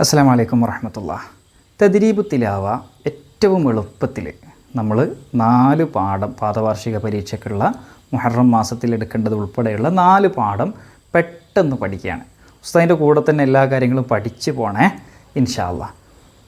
അസ്സാം വലൈക്കും വറഹമത്തുള്ള. തദ്രീബ് തിലാവ ഏറ്റവും എളുപ്പത്തിൽ നമ്മൾ നാല് പാഠം പാദവാർഷിക പരീക്ഷയ്ക്കുള്ള മുഹറം മാസത്തിൽ എടുക്കേണ്ടത് ഉൾപ്പെടെയുള്ള നാല് പാഠം പെട്ടെന്ന് പഠിക്കുകയാണ്. ഉസ്താദിന്റെ കൂടെ തന്നെ എല്ലാ കാര്യങ്ങളും പഠിച്ചു പോണേ ഇൻഷാല്ല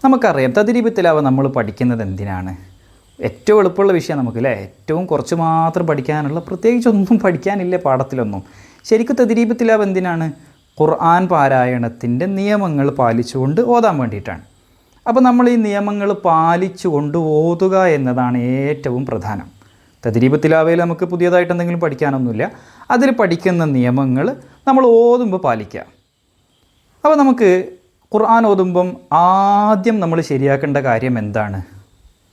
നമുക്കറിയാം തദ്രീബ് തിലാവ നമ്മൾ പഠിക്കുന്നത് എന്തിനാണ്? ഏറ്റവും എളുപ്പമുള്ള വിഷയം നമുക്ക് അല്ലേ ഏറ്റവും കുറച്ച് മാത്രം പഠിക്കാനുള്ള പ്രത്യേകിച്ചൊന്നും പഠിക്കാനില്ല പാഠത്തിലൊന്നും. ശരിക്കും തദ്രീബ് തിലാവ എന്തിനാണ്? ഖുർആൻ പാരായണത്തിന്റെ നിയമങ്ങൾ പാലിച്ചുകൊണ്ട് ഓതാൻ വേണ്ടിയിട്ടാണ്. അപ്പോൾ നമ്മൾ ഈ നിയമങ്ങൾ പാലിച്ചുകൊണ്ട് ഓതുക എന്നതാണ് ഏറ്റവും പ്രധാനം. തദ്രീബ് തിലാവയിൽ നമുക്ക് പുതിയതായിട്ട് എന്തെങ്കിലും പഠിക്കാനൊന്നുമില്ല. അതിൽ പഠിക്കുന്ന നിയമങ്ങൾ നമ്മൾ ഓതുമ്പോൾ പാലിക്കുക. അപ്പോൾ നമുക്ക് ഖുർആൻ ഓതുമ്പം ആദ്യം നമ്മൾ ശരിയാക്കേണ്ട കാര്യം എന്താണ്?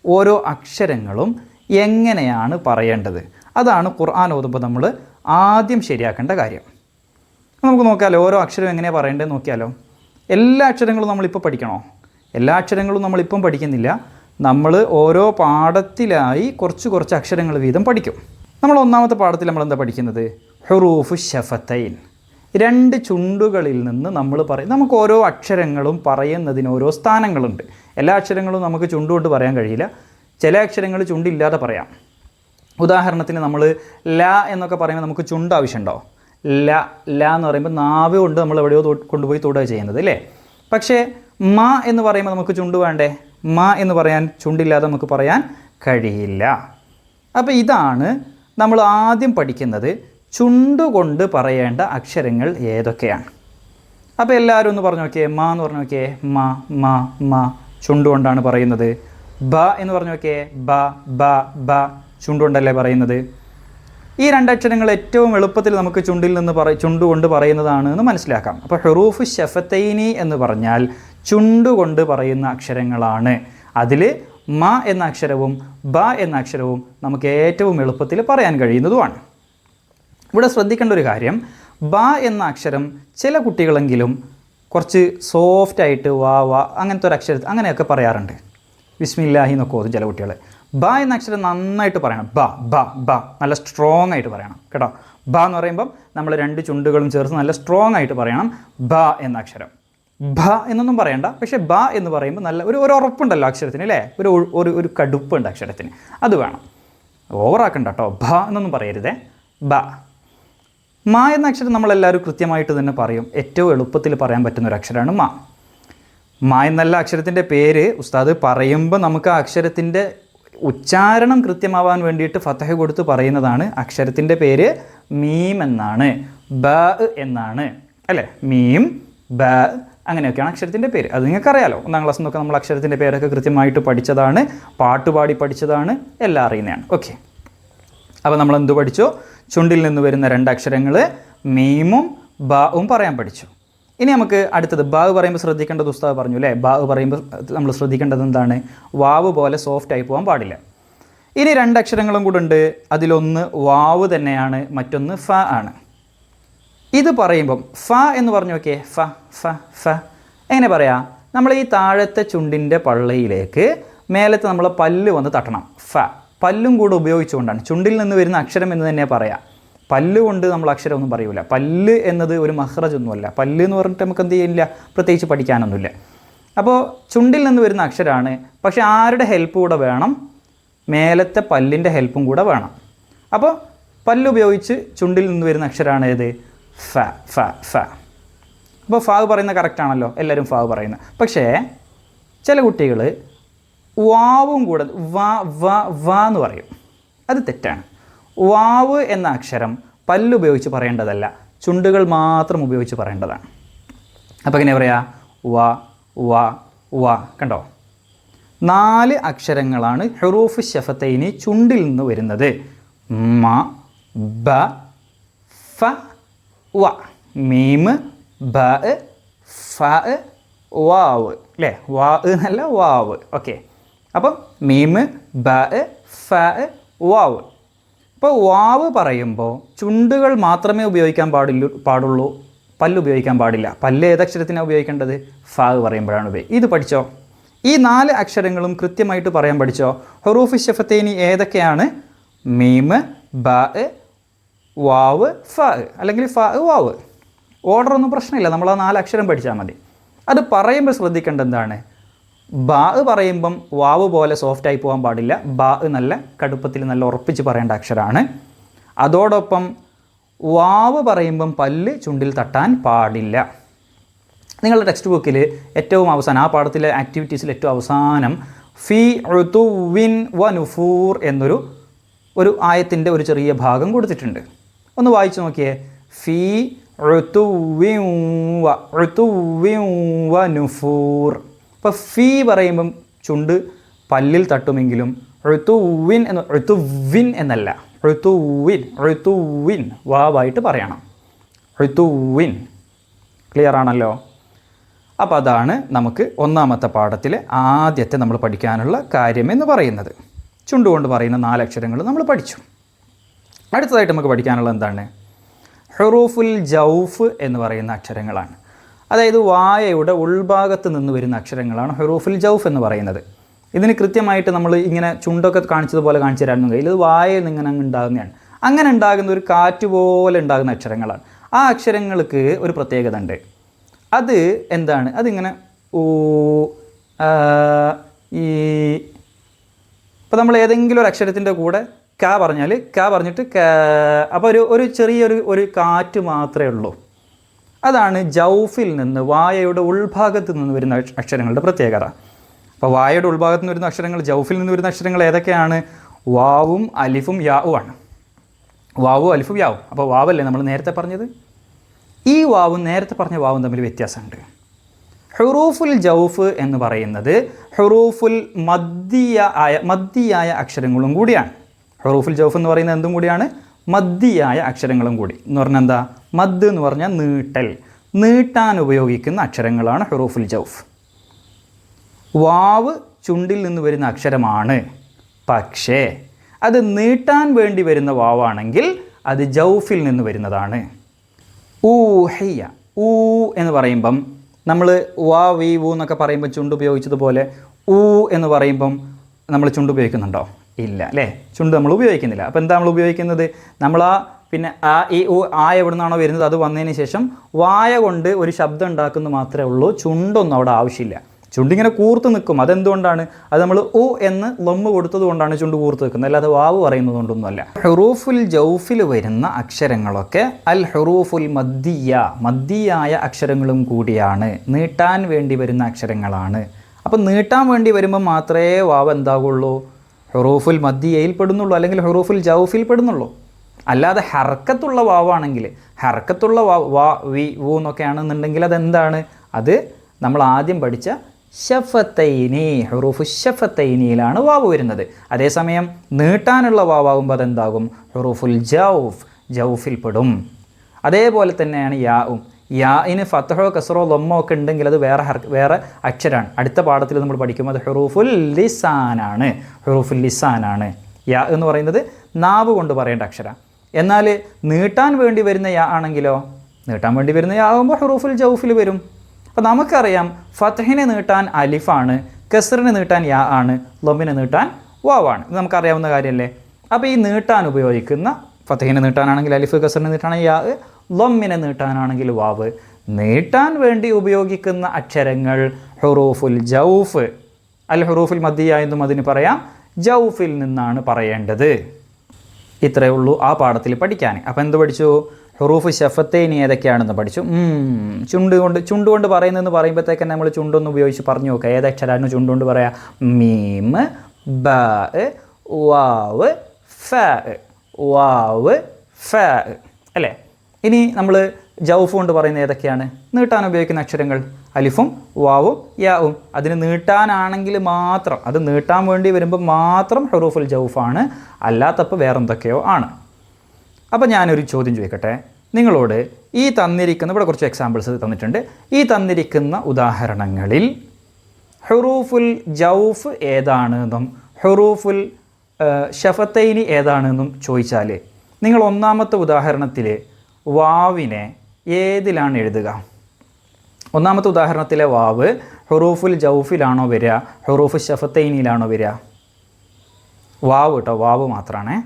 ഓരോ അക്ഷരങ്ങളും എങ്ങനെയാണ് പറയേണ്ടത്? അതാണ് ഖുർആൻ ഓതുമ്പോൾ നമ്മൾ ആദ്യം ശരിയാക്കേണ്ട കാര്യം. നമുക്ക് നോക്കാമല്ലോ ഓരോ അക്ഷരം എങ്ങനെയാണ് പറയേണ്ടത് നോക്കിയാലോ? എല്ലാ അക്ഷരങ്ങളും നമ്മളിപ്പോൾ പഠിക്കണോ? എല്ലാ അക്ഷരങ്ങളും നമ്മളിപ്പം പഠിക്കുന്നില്ല. നമ്മൾ ഓരോ പാഠത്തിലായി കുറച്ച് കുറച്ച് അക്ഷരങ്ങൾ വീതം പഠിക്കും. നമ്മൾ ഒന്നാമത്തെ പാഠത്തിൽ നമ്മൾ എന്താ പഠിക്കുന്നത്? ഹുറൂഫ് ഷഫത്തൈൻ രണ്ട് ചുണ്ടുകളിൽ നിന്ന് നമ്മൾ പറയും. നമുക്ക് ഓരോ അക്ഷരങ്ങളും പറയുന്നതിന് ഓരോ സ്ഥാനങ്ങളുണ്ട്. എല്ലാ അക്ഷരങ്ങളും നമുക്ക് ചുണ്ടുകൊണ്ട് പറയാൻ കഴിയില്ല. ചില അക്ഷരങ്ങൾ ചുണ്ടില്ലാതെ പറയാം. ഉദാഹരണത്തിന് നമ്മൾ ല എന്നൊക്കെ പറയുമ്പോൾ നമുക്ക് ചുണ്ട് ആവശ്യമുണ്ടോ? ല ല എന്ന് പറയുമ്പോൾ നാവ് കൊണ്ട് നമ്മൾ എവിടെയോ കൊണ്ടുപോയി തൊടുക ചെയ്യുന്നത് അല്ലേ? പക്ഷേ മ എന്ന് പറയുമ്പോൾ നമുക്ക് ചുണ്ട് വേണ്ടേ? മ എന്ന് പറയാൻ ചുണ്ടില്ലാതെ നമുക്ക് പറയാൻ കഴിയില്ല. അപ്പോൾ ഇതാണ് നമ്മൾ ആദ്യം പഠിക്കുന്നത് ചുണ്ടുകൊണ്ട് പറയേണ്ട അക്ഷരങ്ങൾ ഏതൊക്കെയാണ്? അപ്പോൾ എല്ലാവരും ഒന്ന് പറഞ്ഞു നോക്കിയേ മ എന്ന് പറഞ്ഞു നോക്കിയേ മ മ മ. ചുണ്ടുകൊണ്ടാണ് പറയുന്നത്. ബ എന്ന് പറഞ്ഞു നോക്കിയേ ബ ബ ബ ചുണ്ടുകൊണ്ടല്ലേ പറയുന്നത്. ഈ രണ്ടക്ഷരങ്ങൾ ഏറ്റവും എളുപ്പത്തിൽ നമുക്ക് ചുണ്ടിൽ നിന്ന് പറ ചുണ്ടുകൊണ്ട് പറയുന്നതാണ് എന്ന് മനസ്സിലാക്കാം. അപ്പോൾ ഹെറൂഫ് ഷെഫത്തൈനി എന്ന് പറഞ്ഞാൽ ചുണ്ടുകൊണ്ട് പറയുന്ന അക്ഷരങ്ങളാണ്. അതിൽ മ എന്ന അക്ഷരവും ബ എന്ന അക്ഷരവും നമുക്ക് ഏറ്റവും എളുപ്പത്തിൽ പറയാൻ കഴിയുന്നതുമാണ്. ഇവിടെ ശ്രദ്ധിക്കേണ്ട ഒരു കാര്യം ബ എന്ന അക്ഷരം ചില കുട്ടികളെങ്കിലും കുറച്ച് സോഫ്റ്റ് ആയിട്ട് വാ വാ അങ്ങനത്തെ ഒരു അക്ഷരത്തിൽ അങ്ങനെയൊക്കെ പറയാറുണ്ട്. വിസ്മില്ലാഹി എന്നൊക്കെ ഓതും ചില കുട്ടികൾ ബ എന്ന അക്ഷരം നന്നായിട്ട് പറയണം. ബ ബ ബ നല്ല സ്ട്രോങ് ആയിട്ട് പറയണം. കേട്ടോ? ബ എന്ന് പറയുമ്പം നമ്മൾ രണ്ട് ചുണ്ടുകളും ചേർത്ത് നല്ല സ്ട്രോങ് ആയിട്ട് പറയണം. ബ എന്ന അക്ഷരം. ഭ എന്നൊന്നും പറയണ്ട. പക്ഷേ ബ എന്ന് പറയുമ്പോൾ നല്ല ഒരു ഒരു ഉറപ്പുണ്ടല്ലോ അക്ഷരത്തിന് അല്ലേ? ഒരു ഒരു ഒരു കടുപ്പുണ്ട് അക്ഷരത്തിന്. അത് വേണം. ഓവറാക്കണ്ട കേട്ടോ. ഭ എന്നൊന്നും പറയരുതേ. ബ. മ എന്ന അക്ഷരം നമ്മളെല്ലാവരും കൃത്യമായിട്ട് തന്നെ പറയും. ഏറ്റവും എളുപ്പത്തിൽ പറയാൻ പറ്റുന്ന ഒരു അക്ഷരമാണ് മ. മ എന്നല്ല അക്ഷരത്തിന്റെ പേര്. ഉസ്താദ് പറയുമ്പോൾ നമുക്ക് ആ അക്ഷരത്തിന്റെ ഉച്ചാരണം കൃത്യമാവാൻ വേണ്ടിയിട്ട് ഫത്തഹ കൊടുത്ത് പറയുന്നതാണ്. അക്ഷരത്തിന്റെ പേര് മീം എന്നാണ്. ബ എന്നാണ്. അല്ലേ? മീം ബ അങ്ങനെയൊക്കെയാണ് അക്ഷരത്തിന്റെ പേര്. അത് നിങ്ങൾക്കറിയാലോ. ഒന്നാം ക്ലാസ് നിന്നൊക്കെ നമ്മൾ അക്ഷരത്തിന്റെ പേരൊക്കെ കൃത്യമായിട്ട് പഠിച്ചതാണ്. പാട്ടുപാടി പഠിച്ചതാണ്. എല്ലാം അറിയുന്നതാണ്. ഓക്കെ. അപ്പോൾ നമ്മൾ എന്ത് പഠിച്ചു? ചുണ്ടിൽ നിന്ന് വരുന്ന രണ്ട് അക്ഷരങ്ങൾ മീമും ബാവും പറയാൻ പഠിച്ചു. ഇനി നമുക്ക് അടുത്തത് ബാവ് പറയുമ്പോൾ ശ്രദ്ധിക്കേണ്ടത് ഉസ്താവ് പറഞ്ഞു അല്ലേ ബാവ് പറയുമ്പോൾ നമ്മൾ ശ്രദ്ധിക്കേണ്ടത് എന്താണ്? വാവ് പോലെ സോഫ്റ്റ് ആയി പോകാൻ പാടില്ല. ഇനി രണ്ട് അക്ഷരങ്ങളും കൂടെ ഉണ്ട്. അതിലൊന്ന് വാവ് തന്നെയാണ് മറ്റൊന്ന് ഫ ആണ്. ഇത് പറയുമ്പം ഫ എന്ന് പറഞ്ഞു നോക്കിയേ. ഫ ഫ ഫ. എങ്ങനെ പറയാ? നമ്മൾ ഈ താഴത്തെ ചുണ്ടിന്റെ പള്ളയിലേക്ക് മേലത്തെ നമ്മൾ പല്ല് വന്ന് തട്ടണം. ഫ. പല്ലും കൂടെ ഉപയോഗിച്ചുകൊണ്ടാണ്. ചുണ്ടിൽ നിന്ന് വരുന്ന അക്ഷരം എന്ന് തന്നെ പറയാം. പല്ല് കൊണ്ട് നമ്മൾ അക്ഷരം ഒന്നും പറയൂല. പല്ല് എന്നത് ഒരു മഹ്റജ് ഒന്നുമല്ല പല്ല് എന്ന് പറഞ്ഞിട്ട് നമുക്ക് എന്ത് ചെയ്യില്ല പ്രത്യേകിച്ച് പഠിക്കാനൊന്നുമില്ല. അപ്പോൾ ചുണ്ടിൽ നിന്ന് വരുന്ന അക്ഷരമാണ് പക്ഷേ ആരുടെ ഹെൽപ്പ് കൂടെ വേണം? മേലത്തെ പല്ലിന്റെ ഹെൽപ്പും കൂടെ വേണം. അപ്പോൾ പല്ലുപയോഗിച്ച് ചുണ്ടിൽ നിന്ന് വരുന്ന അക്ഷരമാണ് ഏത്? ഫ ഫ ഫ. അപ്പോൾ ഫാവ് പറയുന്നത് കറക്റ്റ് ആണല്ലോ. എല്ലാവരും ഫാവ് പറയുന്നത്. പക്ഷേ ചില കുട്ടികൾ വാവും കൂടെ വ വ വ എന്ന് പറയും. അത് തെറ്റാണ്. വാവ് എന്ന അക്ഷരം പല്ലുപയോഗിച്ച് പറയേണ്ടതല്ല ചുണ്ടുകൾ മാത്രം ഉപയോഗിച്ച് പറയേണ്ടതാണ്. അപ്പോൾ എങ്ങനെ പറയാ? വ വ വ കണ്ടോ? നാല് അക്ഷരങ്ങളാണ് ഹെറൂഫ് ഷെഫത്തൈനി ചുണ്ടിൽ നിന്ന് വരുന്നത്. മ ബ ഫ വ. മീമ് ബ ഫ വാവ്. അല്ലേ? വാ എന്നല്ല വാവ്. ഓക്കെ. അപ്പം മീമ് ബ ഫ വാവ് ഇപ്പോൾ വാവ് പറയുമ്പോൾ ചുണ്ടുകൾ മാത്രമേ ഉപയോഗിക്കാൻ പാടില്ല പാടുള്ളൂ പല്ല് ഉപയോഗിക്കാൻ പാടില്ല. പല്ല് ഏതക്ഷരത്തിനാണ് ഉപയോഗിക്കേണ്ടത്? ഫാവ് പറയുമ്പോഴാണ് ഉപയോഗിക്കുക ഇത് പഠിച്ചോ? ഈ നാല് അക്ഷരങ്ങളും കൃത്യമായിട്ട് പറയാൻ പഠിച്ചോ? ഹൊറൂഫ് ഷെഫത്തേനി ഏതൊക്കെയാണ്? മീമ് ബ വാവ് ഫ അല്ലെങ്കിൽ ഫ വാവ് ഓർഡർ ഒന്നും പ്രശ്നമില്ല. നമ്മൾ ആ നാല് അക്ഷരം പഠിച്ചാൽ മതി. അത് പറയുമ്പോൾ ശ്രദ്ധിക്കേണ്ട എന്താണ്? ബാ പറയുമ്പം വാവ് പോലെ സോഫ്റ്റ് ആയി പോകാൻ പാടില്ല. ബാ നല്ല കടുപ്പത്തിൽ നല്ല ഉറപ്പിച്ച് പറയേണ്ട അക്ഷരമാണ് അതോടൊപ്പം വാവ് പറയുമ്പം പല്ല് ചുണ്ടിൽ തട്ടാൻ പാടില്ല. നിങ്ങളുടെ ടെക്സ്റ്റ് ബുക്കിൽ ഏറ്റവും അവസാനം ആ പാഠത്തിലെ ആക്ടിവിറ്റീസിൽ ഏറ്റവും അവസാനം ഫി വിൻ വ നുഫൂർ എന്നൊരു ഒരു ആയത്തിന്റെ ഒരു ചെറിയ ഭാഗം കൊടുത്തിട്ടുണ്ട്. ഒന്ന് വായിച്ചു നോക്കിയേ. ഫി വ നുഫൂർ. അപ്പോൾ ഫീ പറയുമ്പം ചുണ്ട് പല്ലിൽ തട്ടുമെങ്കിലും ഋതുവിൻ എന്ന് ഋതുവിൻ എന്നല്ല. ഋതുവിൻ ഋതുവിൻ വാവായിട്ട് പറയണം. ഋതുവിൻ. ക്ലിയർ ആണല്ലോ? അപ്പോൾ അതാണ് നമുക്ക് ഒന്നാമത്തെ പാഠത്തിലെ ആദ്യത്തെ നമ്മൾ പഠിക്കാനുള്ള കാര്യം എന്ന് പറയുന്നത്. ചുണ്ടുകൊണ്ട് പറയുന്ന നാലക്ഷരങ്ങൾ നമ്മൾ പഠിച്ചു. അടുത്തതായിട്ട് നമുക്ക് പഠിക്കാനുള്ള എന്താണ്? ഹെറൂഫുൽ ജൗഫ് എന്ന് പറയുന്ന അക്ഷരങ്ങളാണ്. അതായത് വായയുടെ ഉൾഭാഗത്ത് നിന്ന് വരുന്ന അക്ഷരങ്ങളാണ് ഹെറൂഫിൽ ജൗഫ് എന്ന് പറയുന്നത്. ഇതിന് കൃത്യമായിട്ട് നമ്മൾ ഇങ്ങനെ ചുണ്ടൊക്കെ കാണിച്ചതുപോലെ കാണിച്ചു തരാനൊന്നും കഴിയില്ല ഇത് വായയിൽ നിന്ന് ഇങ്ങനെ ഉണ്ടാകുന്നതാണ്. അങ്ങനെ ഉണ്ടാകുന്ന ഒരു കാറ്റ് പോലെ ഉണ്ടാകുന്ന അക്ഷരങ്ങളാണ്. ആ അക്ഷരങ്ങൾക്ക് ഒരു പ്രത്യേകത ഉണ്ട്. അത് എന്താണ്? അതിങ്ങനെ ഊ ഈ. ഇപ്പോൾ നമ്മൾ ഏതെങ്കിലും ഒരു അക്ഷരത്തിന്റെ കൂടെ ക പറഞ്ഞാൽ ക പറഞ്ഞിട്ട് ക. അപ്പോൾ ഒരു ഒരു ചെറിയൊരു ഒരു കാറ്റ് മാത്രമേ ഉള്ളൂ. അതാണ് ജൗഫിൽ നിന്ന് വായയുടെ ഉൾഭാഗത്ത് നിന്ന് വരുന്ന അക്ഷരങ്ങളുടെ പ്രത്യേകത. അപ്പോൾ വായയുടെ ഉൾഭാഗത്ത് നിന്ന് വരുന്ന അക്ഷരങ്ങൾ ജൗഫിൽ നിന്ന് വരുന്ന അക്ഷരങ്ങൾ ഏതൊക്കെയാണ്? വാവും അലിഫും യാവും ആണ്. വാവും അലിഫും യാവും. അപ്പോൾ വാവല്ലേ നമ്മൾ നേരത്തെ പറഞ്ഞത്? ഈ വാവും നേരത്തെ പറഞ്ഞ വാവും തമ്മിൽ വ്യത്യാസമുണ്ട്. ഹുറൂഫുൽ ജൗഫ് എന്ന് പറയുന്നത് ഹുറൂഫുൽ മദ്ദിയ ആയ മദ്ദിയായ അക്ഷരങ്ങളും കൂടിയാണ്. ഹുറൂഫുൽ ജൗഫ് എന്ന് പറയുന്നത് എന്തും കൂടിയാണ്? മദ്ദിയായ അക്ഷരങ്ങളും കൂടി. എന്ന് പറഞ്ഞാൽ എന്താ? മദ് എന്ന് പറഞ്ഞാൽ നീട്ടൽ. നീട്ടാൻ ഉപയോഗിക്കുന്ന അക്ഷരങ്ങളാണ് ഹുറൂഫുൽ ജൗഫ്. വാവ് ചുണ്ടിൽ നിന്ന് വരുന്ന അക്ഷരമാണ് പക്ഷേ അത് നീട്ടാൻ വേണ്ടി വരുന്ന വാവാണെങ്കിൽ അത് ജൗഫിൽ നിന്ന് വരുന്നതാണ്. ഊഹയ്യ ഊ എന്ന് പറയുമ്പം നമ്മൾ വാ വി വു എന്നൊക്കെ പറയുമ്പോൾ ചുണ്ട് ഉപയോഗിച്ചതുപോലെ ഊ എന്ന് പറയുമ്പം നമ്മൾ ചുണ്ട് ഉപയോഗിക്കുന്നുണ്ടോ? ഇല്ല അല്ലേ? ചുണ്ട് നമ്മൾ ഉപയോഗിക്കുന്നില്ല. അപ്പോൾ എന്താ നമ്മൾ ഉപയോഗിക്കുന്നത്? നമ്മൾ ആ പിന്നെ ആ ഈ ഊ ആ എവിടെ നിന്നാണോ വരുന്നത് അത് വന്നതിന് ശേഷം വായ കൊണ്ട് ഒരു ശബ്ദം ഉണ്ടാക്കുന്നു മാത്രമേ ഉള്ളൂ. ചുണ്ടൊന്നും അവിടെ ആവശ്യമില്ല. ചുണ്ടിങ്ങനെ കൂർത്ത് നിൽക്കും. അതെന്തുകൊണ്ടാണ്? അത് നമ്മൾ ഉ എന്ന് ലൊമ്മ് കൊടുത്തത് കൊണ്ടാണ് ചുണ്ട് കൂർത്ത് നിൽക്കുന്നത്. അല്ലാതെ വാവ് പറയുന്നത് കൊണ്ടൊന്നുമല്ല. ഹെറൂഫുൽ ജൗഫിൽ വരുന്ന അക്ഷരങ്ങളൊക്കെ അൽ ഹെറൂഫുൽ മദ്ദിയ മദ്ദിയായ അക്ഷരങ്ങളും കൂടിയാണ്. നീട്ടാൻ വേണ്ടി വരുന്ന അക്ഷരങ്ങളാണ്. അപ്പം നീട്ടാൻ വേണ്ടി വരുമ്പോൾ മാത്രമേ വാവ് എന്താകുള്ളൂ? ഹെറൂഫുൽ മദ്ദിയയിൽ പെടുന്നുള്ളൂ. അല്ലെങ്കിൽ ഹെറൂഫുൽ ജൗഫിൽ പെടുന്നുള്ളൂ. അല്ലാതെ ഹർക്കത്തുള്ള വാവാണെങ്കിൽ ഹർക്കത്തുള്ള വാ വാ വി വു എന്നൊക്കെ ആണെന്നുണ്ടെങ്കിൽ അതെന്താണ്? അത് നമ്മൾ ആദ്യം പഠിച്ച ഷഫത്തൈനി ഹുറൂഫ് ഷഫത്തൈനിയിലാണ് വാവ് വരുന്നത്. അതേസമയം നീട്ടാനുള്ള വാവാകുമ്പോൾ അതെന്താകും? ഹുറൂഫുൽ ജൗഫ് ജൗഫിൽ പെടും. അതേപോലെ തന്നെയാണ് യാവും യാഇന് ഫത്തഹോ കസറോ ലൊമ്മോ ഒക്കെ ഉണ്ടെങ്കിൽ അത് വേറെ വേറെ അക്ഷരമാണ് അടുത്ത പാഠത്തിൽ നമ്മൾ പഠിക്കുമ്പോൾ അത് ഹുറൂഫുൽ ലിസാനാണ്. ഹുറൂഫുൽ ലിസാനാണ്. യാ എന്ന് പറയുന്നത് നാവ് കൊണ്ട് പറയേണ്ട അക്ഷരം എന്നാൽ നീട്ടാൻ വേണ്ടി വരുന്ന യാ ആണെങ്കിലോ? നീട്ടാൻ വേണ്ടി വരുന്ന യാ ആകുമ്പോൾ ഹുറൂഫുൽ ജൗഫിൽ വരും. അപ്പോൾ നമുക്കറിയാം ഫത്തഹിനെ നീട്ടാൻ അലിഫാണ് കസറിനെ നീട്ടാൻ യാ ആണ് ലൊമ്മിനെ നീട്ടാൻ വാവാണ് ഇത് നമുക്കറിയാവുന്ന കാര്യമല്ലേ അപ്പോൾ ഈ നീട്ടാൻ ഉപയോഗിക്കുന്ന ഫത്തഹിനെ നീട്ടാനാണെങ്കിൽ അലിഫ് കസറിനെ നീട്ടാണെങ്കിൽ യാ ലൊമ്മിനെ നീട്ടാനാണെങ്കിൽ വാവ്. നീട്ടാൻ വേണ്ടി ഉപയോഗിക്കുന്ന അക്ഷരങ്ങൾ ഹുറൂഫുൽ ജൗഫ്. അൽ ഹുറൂഫുൽ മദ്ദിയ എന്നും അതിന് പറയാം. ജൗഫിൽ നിന്നാണ് പറയേണ്ടത്. ഇത്രയേ ഉള്ളൂ ആ പാഠത്തിൽ പഠിക്കാൻ. അപ്പോൾ എന്ത് പഠിച്ചു? ഹുറൂഫ് ഷഫത്തേനി ഏതൊക്കെയാണെന്ന് പഠിച്ചു. ചുണ്ട് കൊണ്ട് ചുണ്ട് കൊണ്ട് പറയുന്നതെന്ന് പറയുമ്പോഴത്തേക്ക് നമ്മൾ ചുണ്ടൊന്ന് ഉപയോഗിച്ച് പറഞ്ഞു നോക്കുക ഏതക്ഷരാണ് ചുണ്ട് കൊണ്ട് പറയാം? മീം ബ വാവ് ഫ വാവ് ഫ അല്ലേ? ഇനി നമ്മൾ ജൗഫ് കൊണ്ട് പറയുന്നത് ഏതൊക്കെയാണ്? നീട്ടാൻ ഉപയോഗിക്കുന്ന അക്ഷരങ്ങൾ. അലിഫും വാവും യാവും. അതിന് നീട്ടാനാണെങ്കിൽ മാത്രം അത് നീട്ടാൻ വേണ്ടി വരുമ്പോൾ മാത്രം ഹെറൂഫുൽ ജൗഫാണ്. അല്ലാത്തപ്പോൾ വേറെന്തൊക്കെയോ ആണ്. അപ്പോൾ ഞാനൊരു ചോദ്യം ചോദിക്കട്ടെ. നിങ്ങളോട് ഈ തന്നിരിക്കുന്ന ഇവിടെ കുറച്ച് എക്സാമ്പിൾസ് തന്നിട്ടുണ്ട്. ഈ തന്നിരിക്കുന്ന ഉദാഹരണങ്ങളിൽ ഹെറൂഫുൽ ജൗഫ് ഏതാണെന്നും ഹെറൂഫുൽ ഷഫത്തൈനി ഏതാണെന്നും ചോദിച്ചാൽ നിങ്ങൾ ഒന്നാമത്തെ ഉദാഹരണത്തിൽ വാവിനെ ഏതിലാണ് എഴുതുക? ഒന്നാമത്തെ ഉദാഹരണത്തിലെ വാവ് ഹുറൂഫുൽ ജൗഫിലാണോ വരിക ഹുറൂഫ് ഷഫത്തൈനിയിലാണോ വരിക? വാവ് കേട്ടോ വാവ് മാത്രമാണ്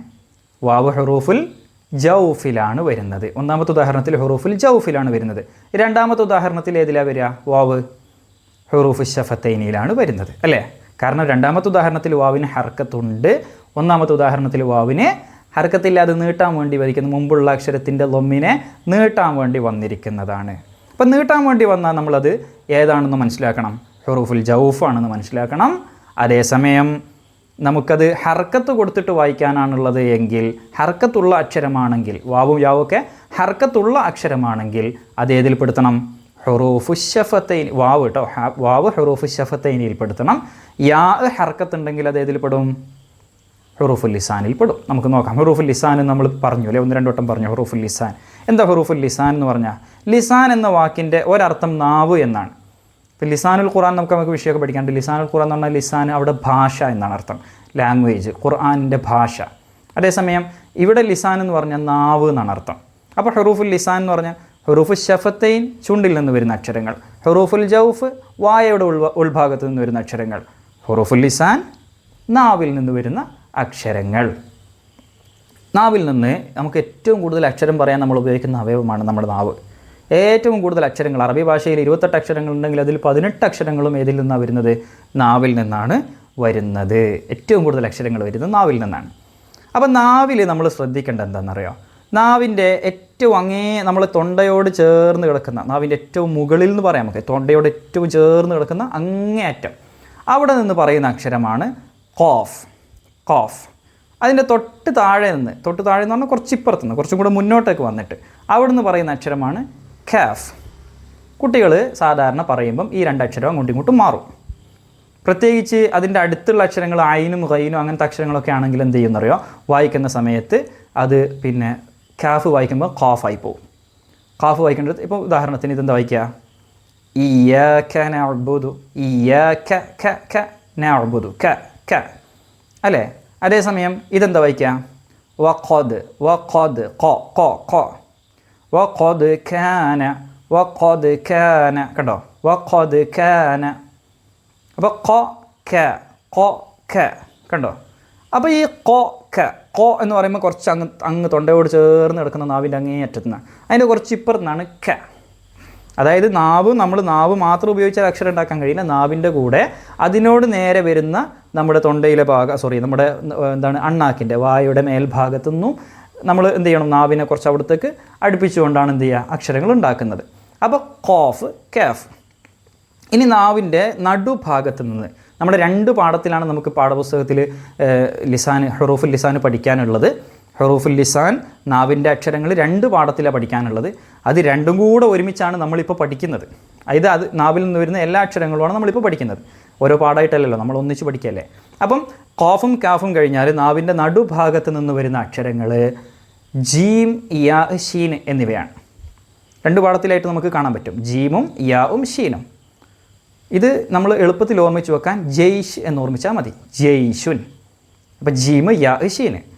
വാവ് ഹുറൂഫുൽ ജൗഫിലാണ് വരുന്നത്. ഒന്നാമത്തെ ഉദാഹരണത്തിൽ ഹുറൂഫുൽ ജൗഫിലാണ് വരുന്നത്. രണ്ടാമത്തെ ഉദാഹരണത്തിൽ ഏതിലാണ് വരിക? വാവ്. ഹുറൂഫ് ഷഫത്തൈനിയിലാണ് വരുന്നത്. അല്ലേ? കാരണം രണ്ടാമത്തെ ഉദാഹരണത്തിൽ വാവിന് ഹർക്കത്തുണ്ട്. ഒന്നാമത്തെ ഉദാഹരണത്തിൽ വാവിന് ഹർക്കത്തില്ലാതെ നീട്ടാൻ വേണ്ടി വരിക്കുന്നു. മുമ്പുള്ള അക്ഷരത്തിന്റെ ലൊമ്മിനെ നീട്ടാൻ വേണ്ടി വന്നിരിക്കുന്നതാണ്. അപ്പം നീട്ടാൻ വേണ്ടി വന്നാൽ നമ്മളത് ഏതാണെന്ന് മനസ്സിലാക്കണം. ഹുറൂഫുൽ ജൗഫാണെന്ന് മനസ്സിലാക്കണം. അതേസമയം നമുക്കത് ഹർക്കത്ത് കൊടുത്തിട്ട് വായിക്കാനാണുള്ളത് എങ്കിൽ ഹർക്കത്തുള്ള അക്ഷരമാണെങ്കിൽ വാവും യാവൊക്കെ ഹർക്കത്തുള്ള അക്ഷരമാണെങ്കിൽ അത് ഏതിൽ പെടുത്തണം ഹുറൂഫു ഷഫത്തൈൻ വാവ് കേട്ടോ വാവ് ഹുറൂഫു ഷഫത്തൈനിയിൽ പെടുത്തണം. യാ ഹർക്കത്ത് ഉണ്ടെങ്കിൽ അത് ഏതിൽ പെടും ഹുറൂഫുൽ ലിസാനിൽ പെടും. നമുക്ക് നോക്കാം. ഹുറൂഫുൽ ലിസാൻ നമ്മൾ പറഞ്ഞു അല്ലേ? ഒന്ന് രണ്ട് വട്ടം പറഞ്ഞു. ഹുറൂഫുൽ ലിസാൻ. എന്താ ഹുറൂഫുൽ ലിസാൻ എന്ന് പറഞ്ഞാൽ ലിസാൻ എന്ന വാക്കിന്റെ ഒരർത്ഥം നാവ് എന്നാണ്. ഇപ്പോൾ ലിസാനുൽ ഖുറാൻ നമുക്ക് നമുക്ക് വിഷയമൊക്കെ പഠിക്കാണ്ട് ലിസാനുൽ ഖുറാൻ എന്ന് പറഞ്ഞാൽ ലിസാൻ അവിടെ ഭാഷ എന്നാണ് അർത്ഥം. ലാംഗ്വേജ് ഖുർആാനിന്റെ ഭാഷ. അതേസമയം ഇവിടെ ലിസാൻ എന്ന് പറഞ്ഞാൽ നാവ് എന്നാണ് അർത്ഥം. അപ്പോൾ ഹെറൂഫുൽ ലിസാൻ എന്ന് പറഞ്ഞാൽ ഹുറൂഫു ഷഫത്തൈൻ ചുണ്ടിൽ നിന്ന് വരുന്ന അക്ഷരങ്ങൾ. ഹെറൂഫുൽ ജൗഫ് വായയുടെ ഉൾവ ഉൾഭാഗത്ത് നിന്ന് വരുന്ന അക്ഷരങ്ങൾ. ഹെറൂഫുൽ ലിസാൻ നാവിൽ നിന്ന് വരുന്ന അക്ഷരങ്ങൾ. നാവിൽ നിന്ന് നമുക്ക് ഏറ്റവും കൂടുതൽ അക്ഷരം പറയാൻ നമ്മൾ ഉപയോഗിക്കുന്ന അവയവമാണ് നമ്മുടെ നാവ്. ഏറ്റവും കൂടുതൽ അക്ഷരങ്ങൾ അറബി ഭാഷയിൽ ഇരുപത്തെട്ട് അക്ഷരങ്ങൾ ഉണ്ടെങ്കിൽ അതിൽ പതിനെട്ട് അക്ഷരങ്ങളും ഏതിൽ നിന്നാണ് വരുന്നത്? നാവിൽ നിന്നാണ് വരുന്നത്. ഏറ്റവും കൂടുതൽ അക്ഷരങ്ങൾ വരുന്നത് നാവിൽ നിന്നാണ്. അപ്പം നാവിൽ നമ്മൾ ശ്രദ്ധിക്കേണ്ട എന്താണെന്നറിയോ? നാവിന്റെ ഏറ്റവും അങ്ങേ നമ്മൾ തൊണ്ടയോട് ചേർന്ന് കിടക്കുന്ന നാവിന്റെ ഏറ്റവും മുകളിൽ എന്ന് പറയാം നമുക്ക് തൊണ്ടയോട് ഏറ്റവും ചേർന്ന് കിടക്കുന്ന അങ്ങേയറ്റം അവിടെ നിന്ന് പറയുന്ന അക്ഷരമാണ് കോഫ്. കോഫ്. അതിന്റെ തൊട്ട് താഴെ നിന്ന് തൊട്ട് താഴെ എന്ന് പറഞ്ഞാൽ കുറച്ച് ഇപ്പുറത്ത് നിന്ന് കുറച്ചും കൂടെ മുന്നോട്ടേക്ക് വന്നിട്ട് അവിടെ നിന്ന് പറയുന്ന അക്ഷരമാണ് ഖാഫ് കുട്ടികൾ സാധാരണ പറയുമ്പം ഈ രണ്ടക്ഷരം അങ്ങോട്ടും ഇങ്ങോട്ടും മാറും. പ്രത്യേകിച്ച് അതിന്റെ അടുത്തുള്ള അക്ഷരങ്ങൾ അയിനും റൈനും അങ്ങനത്തെ അക്ഷരങ്ങളൊക്കെ ആണെങ്കിൽ എന്ത് ചെയ്യുന്നറിയോ വായിക്കുന്ന സമയത്ത് അത് പിന്നെ ഖാഫ് വായിക്കുമ്പോൾ ഖാഫായി പോകും. ഖാഫ് വായിക്കേണ്ടത് ഇപ്പോൾ ഉദാഹരണത്തിന് ഇതെന്താ വായിക്കുക? ഇയ്യാക ഇയ ഖ ക ക നബുദു ക ക. അല്ലേ? അതേസമയം ഇതെന്താ വായിക്കുക വഖദ് വഖദ് ഖ ഖ ഖ. വഖദ് കാന വഖദ് കാന കണ്ടോ? വഖദ് കാന അപ്പോൾ ഖ ക ഖ ക കണ്ടോ? അപ്പോൾ ഈ ഖ ക ഖ എന്ന് പറയുമ്പോൾ കുറച്ച് അങ്ങ് അങ്ങ് തൊണ്ടയോട് ചേർന്ന് കിടക്കുന്ന നാവിന്റെ അങ്ങേ അറ്റത്തുനിന്ന് അതിന്റെ കുറച്ച് ഇപ്പുറത്തുനിന്നാണ് ക അതായത് നാവ് നമ്മൾ നാവ് മാത്രം ഉപയോഗിച്ച അക്ഷരം ഉണ്ടാക്കാൻ കഴിയില്ല. നാവിന്റെ കൂടെ അതിനോട് നേരെ വരുന്ന നമ്മുടെ തൊണ്ടയിലെ ഭാഗം സോറി നമ്മുടെ എന്താണ് അണ്ണാക്കിന്റെ വായുടെ മേൽഭാഗത്തു നിന്നും നമ്മൾ എന്ത് ചെയ്യണം? നാവിനെ കുറച്ച് അവിടത്തേക്ക് അടുപ്പിച്ചുകൊണ്ടാണ് എന്ത് ചെയ്യുക? അക്ഷരങ്ങൾ ഉണ്ടാക്കുന്നത്. അപ്പോൾ കോഫ് കാഫ്. ഇനി നാവിന്റെ നടുഭാഗത്ത് നിന്ന് നമ്മുടെ രണ്ട് പാഠത്തിലാണ് നമുക്ക് പാഠപുസ്തകത്തിൽ ലിസാൻ ഹെറൂഫുൽ ലിസാൻ പഠിക്കാനുള്ളത്. ഹെറൂഫുൽ ലിസാൻ നാവിന്റെ അക്ഷരങ്ങൾ രണ്ട് പാഠത്തിലാണ് പഠിക്കാനുള്ളത്. അത് രണ്ടും കൂടെ ഒരുമിച്ചാണ് നമ്മളിപ്പോൾ പഠിക്കുന്നത്. അതായത് അത് നാവിൽ നിന്ന് വരുന്ന എല്ലാ അക്ഷരങ്ങളുമാണ് നമ്മളിപ്പോൾ പഠിക്കുന്നത്. ഓരോ പാഠമായിട്ടല്ലല്ലോ നമ്മൾ ഒന്നിച്ച് പഠിക്കല്ലേ അപ്പം കോഫും കാഫും കഴിഞ്ഞാൽ നാവിന്റെ നടുഭാഗത്ത് നിന്ന് വരുന്ന അക്ഷരങ്ങൾ ജീം യാ ഷീൻ എന്നിവയാണ്. രണ്ട് പാഠത്തിലായിട്ട് നമുക്ക് കാണാൻ പറ്റും. ജീമും യാവും ഷീനും. ഇത് നമ്മൾ എളുപ്പത്തിൽ ഓർമ്മിച്ച് വെക്കാൻ ജെയ്ഷ് എന്ന് ഓർമ്മിച്ചാൽ മതി. ജെയ്ഷുൻ. അപ്പം ജീമ് യാ ഷീന്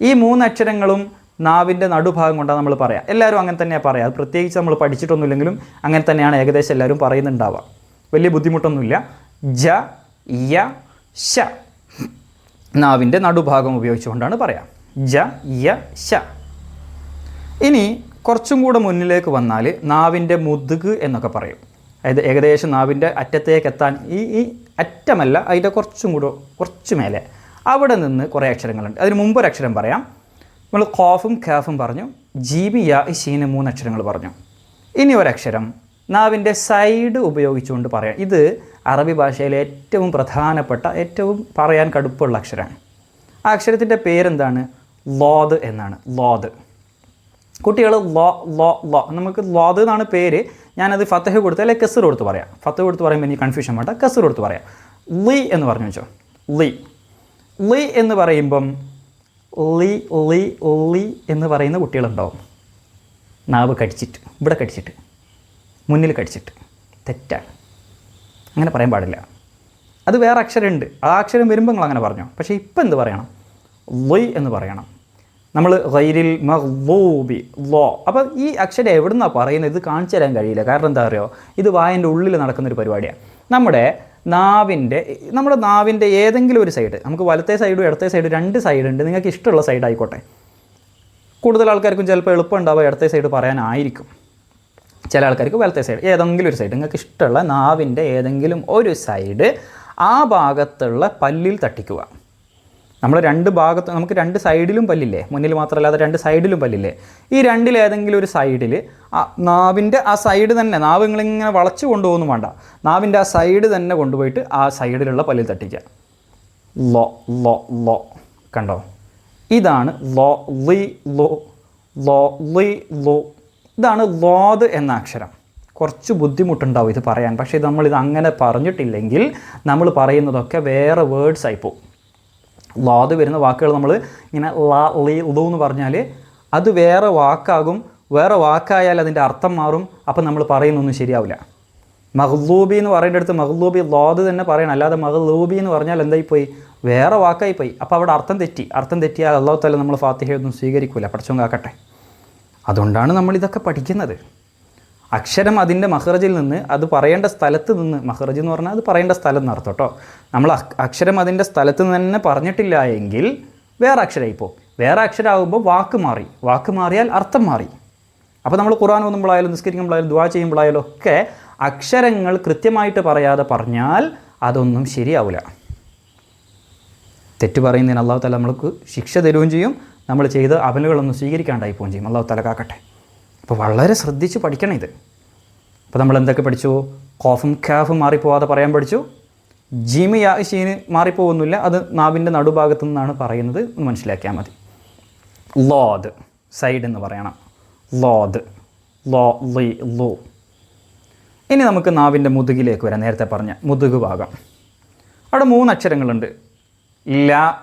ഈ മൂന്ന് അക്ഷരങ്ങളും നാവിന്റെ നടുഭാഗം കൊണ്ടാണ് നമ്മൾ പറയാം. എല്ലാവരും അങ്ങനെ തന്നെയാണ് പറയുക അത് പ്രത്യേകിച്ച് നമ്മൾ പഠിച്ചിട്ടൊന്നുമില്ലെങ്കിലും അങ്ങനെ തന്നെയാണ് ഏകദേശം എല്ലാവരും പറയുന്നുണ്ടാവുക. വലിയ ബുദ്ധിമുട്ടൊന്നുമില്ല. ജ യ ഷ നാവിന്റെ നടുഭാഗം ഉപയോഗിച്ചുകൊണ്ടാണ് പറയാം. ജ യ ഷ ഇനി കുറച്ചും കൂടെ മുന്നിലേക്ക് വന്നാൽ നാവിന്റെ മുതുക് എന്നൊക്കെ പറയും. അതായത് ഏകദേശം നാവിന്റെ അറ്റത്തേക്ക് എത്താൻ ഈ ഈ അറ്റമല്ല അതിന്റെ കുറച്ചും കൂടെ കുറച്ച് മേലെ. അവിടെ നിന്ന് കുറേ അക്ഷരങ്ങളുണ്ട്. അതിന് മുമ്പ് ഒരു അക്ഷരം പറയാം. നമ്മൾ ഖോഫും ഖാഫും പറഞ്ഞു. ജീബി യാ ഷീന് മൂന്ന് അക്ഷരങ്ങൾ പറഞ്ഞു. ഇനി ഒരക്ഷരം നാവിന്റെ സൈഡ് ഉപയോഗിച്ചുകൊണ്ട് പറയാം. ഇത് അറബി ഭാഷയിലെ ഏറ്റവും പ്രധാനപ്പെട്ട ഏറ്റവും പറയാൻ കടുപ്പുള്ള അക്ഷരമാണ്. ആ അക്ഷരത്തിന്റെ പേരെന്താണ്? ലോദ് എന്നാണ്. ലോദ്. കുട്ടികൾ ലോ ലോ ലോ. നമുക്ക് ലോദ് എന്നാണ് പേര്. ഞാനത് ഫത്തഹ് കൊടുത്ത് അല്ലെങ്കിൽ കസർ കൊടുത്ത് പറയാം. ഫത്തഹ് കൊടുത്ത് പറയുമ്പോൾ എനിക്ക് കൺഫ്യൂഷൻ വേണ്ട. കസർ കൊടുത്ത് പറയാം. ലി എന്ന് പറഞ്ഞു വെച്ചോ. ലി. ലി എന്ന് പറയുമ്പം ലി ലി ലി എന്ന് പറയുന്ന കുട്ടികളുണ്ടാവും. നാവ് കടിച്ചിട്ട് ഇവിടെ കടിച്ചിട്ട് മുന്നിൽ കടിച്ചിട്ട് തെറ്റാണ്. അങ്ങനെ പറയാൻ പാടില്ല. അത് വേറെ അക്ഷരമുണ്ട്. ആ അക്ഷരം വരുമ്പോൾ നിങ്ങൾ അങ്ങനെ പറഞ്ഞു. പക്ഷേ ഇപ്പം എന്ത് പറയണം? ലൊയ് എന്ന് പറയണം. നമ്മൾ റൈരിൽ മഹ്ലൂബി ലോ. അപ്പോൾ ഈ അക്ഷരം എവിടുന്നാണ് പറയുന്നത്? ഇത് കാണിച്ചു തരാൻ കഴിയില്ല. കാരണം എന്താ പറയുക ഇത് വായന്റെ ഉള്ളിൽ നടക്കുന്നൊരു പരിപാടിയാണ്. നമ്മുടെ നാവിന്റെ നമ്മുടെ നാവിന്റെ ഏതെങ്കിലും ഒരു സൈഡ് നമുക്ക് വലത്തെ സൈഡും ഇടത്തെ സൈഡും രണ്ട് സൈഡ് ഉണ്ട് നിങ്ങൾക്ക് ഇഷ്ടമുള്ള സൈഡ് ആയിക്കോട്ടെ കൂടുതൽ ആൾക്കാർക്കും ചിലപ്പോൾ എളുപ്പം ഉണ്ടാവുക ഇടത്തെ സൈഡ് പറയാനായിരിക്കും. ചില ആൾക്കാർക്ക് വലത്തെ സൈഡ് ഏതെങ്കിലും ഒരു സൈഡ് നിങ്ങൾക്ക് ഇഷ്ടമുള്ള നാവിന്റെ ഏതെങ്കിലും ഒരു സൈഡ് ആ ഭാഗത്തുള്ള പല്ലിൽ തട്ടിക്കുക. നമ്മൾ രണ്ട് ഭാഗത്ത് നമുക്ക് രണ്ട് സൈഡിലും പല്ലില്ലേ? മുന്നിൽ മാത്രമല്ലാതെ രണ്ട് സൈഡിലും പല്ലില്ലേ? ഈ രണ്ടിൽ ഏതെങ്കിലും ഒരു സൈഡിൽ ആ നാവിന്റെ ആ സൈഡ് തന്നെ നാവ് നിങ്ങളിങ്ങനെ വളച്ച് കൊണ്ടുപോകുന്നു വേണ്ട. നാവിന്റെ ആ സൈഡ് തന്നെ കൊണ്ടുപോയിട്ട് ആ സൈഡിലുള്ള പല്ലിൽ തട്ടിക്കുക. ലോ ലോ ലോ കണ്ടോ? ഇതാണ് ലോ ലി ലോ ലോ ലി ലോ ഇതാണ് ലോത് എന്ന അക്ഷരം. കുറച്ച് ബുദ്ധിമുട്ടുണ്ടാവും ഇത് പറയാൻ. പക്ഷേ നമ്മളിത് അങ്ങനെ പറഞ്ഞിട്ടില്ലെങ്കിൽ നമ്മൾ പറയുന്നതൊക്കെ വേറെ വേർഡ്സ് ആയിപ്പോവും ലോത് വരുന്ന വാക്കുകൾ നമ്മൾ ഇങ്ങനെ ലാ ലീ ലു എന്ന് പറഞ്ഞാൽ അത് വേറെ വാക്കാകും വേറെ വാക്കായാൽ അതിന്റെ അർത്ഥം മാറും. അപ്പം നമ്മൾ പറയുന്നൊന്നും ശരിയാവില്ല. മഹ്ലൂബി എന്ന് പറയേണ്ട അടുത്ത് മഹ്ലൂബി ലോത് തന്നെ പറയണം. അല്ലാതെ മഹ്ലൂബി എന്ന് പറഞ്ഞാൽ എന്തായിപ്പോയി? വേറെ വാക്കായി പോയി അപ്പോൾ അവിടെ അർത്ഥം തെറ്റി. അർത്ഥം തെറ്റിയാൽ അള്ളാഹു തല നമ്മൾ ഫാത്തിഹയൊന്നും സ്വീകരിക്കില്ല പഠിച്ചോങ്കാക്കട്ടെ അതുകൊണ്ടാണ് നമ്മൾ ഇതൊക്കെ പഠിക്കുന്നത്. അക്ഷരം അതിന്റെ മഹ്റജിൽ നിന്ന് അത് പറയേണ്ട സ്ഥലത്ത് നിന്ന് മഹ്റജ് എന്ന് പറഞ്ഞാൽ അത് പറയേണ്ട സ്ഥലം എന്നർത്ഥം കേട്ടോ. നമ്മൾ അക്ഷരം അതിന്റെ സ്ഥലത്ത് നിന്ന് തന്നെ പറഞ്ഞിട്ടില്ല എങ്കിൽ വേറെ അക്ഷരമായി പോകും. വേറെ അക്ഷരമാകുമ്പോൾ വാക്ക് മാറി. വാക്ക് മാറിയാൽ അർത്ഥം മാറി. അപ്പോൾ നമ്മൾ ഖുർആൻ ഒന്നുമ്പോഴായാലും നിസ്കരിക്കുമ്പോഴായാലും ദുവാ ചെയ്യുമ്പോഴായാലും ഒക്കെ അക്ഷരങ്ങൾ കൃത്യമായിട്ട് പറയാതെ പറഞ്ഞാൽ അതൊന്നും ശരിയാവില്ല. തെറ്റ് പറയുന്നതിന് അള്ളാഹു താല നമ്മൾക്ക് ശിക്ഷ തരുകയും ചെയ്യും. നമ്മൾ ചെയ്ത അവലുകളൊന്നും സ്വീകരിക്കാണ്ടായി പോവുകയും ചെയ്യും. അള്ളാഹു താല കാക്കട്ടെ. അപ്പോൾ വളരെ ശ്രദ്ധിച്ച് പഠിക്കണം ഇത്. അപ്പോൾ നമ്മൾ എന്തൊക്കെ പഠിച്ചു? കോഫും ഖാഫും മാറിപ്പോവാതെ പറയാൻ പഠിച്ചു. ജിമ് യാ ഷീന് മാറിപ്പോകുന്നില്ല അത് നാവിന്റെ നടുഭാഗത്തു നിന്നാണ് പറയുന്നത്. എന്ന് മനസ്സിലാക്കിയാൽ മതി. ലോദ് സൈഡ് എന്ന് പറയണം. ലോദ് ലോ ലി ലോ. ഇനി നമുക്ക് നാവിന്റെ മുതുകിലേക്ക് വരാം. നേരത്തെ പറഞ്ഞ മുതുക് ഭാഗം. അവിടെ മൂന്ന് അക്ഷരങ്ങളുണ്ട് ല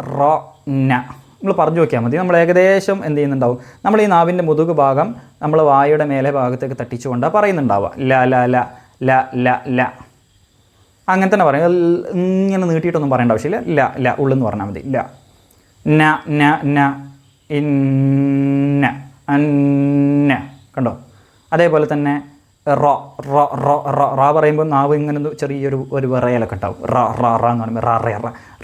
റ ന. നമ്മൾ പറഞ്ഞു നോക്കിയാൽ മതി. നമ്മൾ ഏകദേശം എന്ത് ചെയ്യുന്നുണ്ടാവും? നമ്മൾ ഈ നാവിന്റെ മുതുക് ഭാഗം നമ്മൾ വായുടെ മേലെ ഭാഗത്തേക്ക് തട്ടിച്ചുകൊണ്ടാണ് പറയുന്നുണ്ടാവുക. ല ല ല ല ല ല. അങ്ങനെ തന്നെ പറയും. ഇങ്ങനെ നീട്ടിയിട്ടൊന്നും പറയേണ്ട ആവശ്യമില്ല. ല ല ഉള്ളെന്ന് പറഞ്ഞാൽ മതി. ല. ന ന ന ഇന്ന അന്ന കണ്ടോ? അതേപോലെ തന്നെ റ റ റ റ റ പറയുമ്പോൾ നാവ് ഇങ്ങനെ ചെറിയൊരു ഒരു വിറയലൊക്കെ ഉണ്ടാവും. റ റ റ എന്ന് പറയുമ്പോൾ റ റ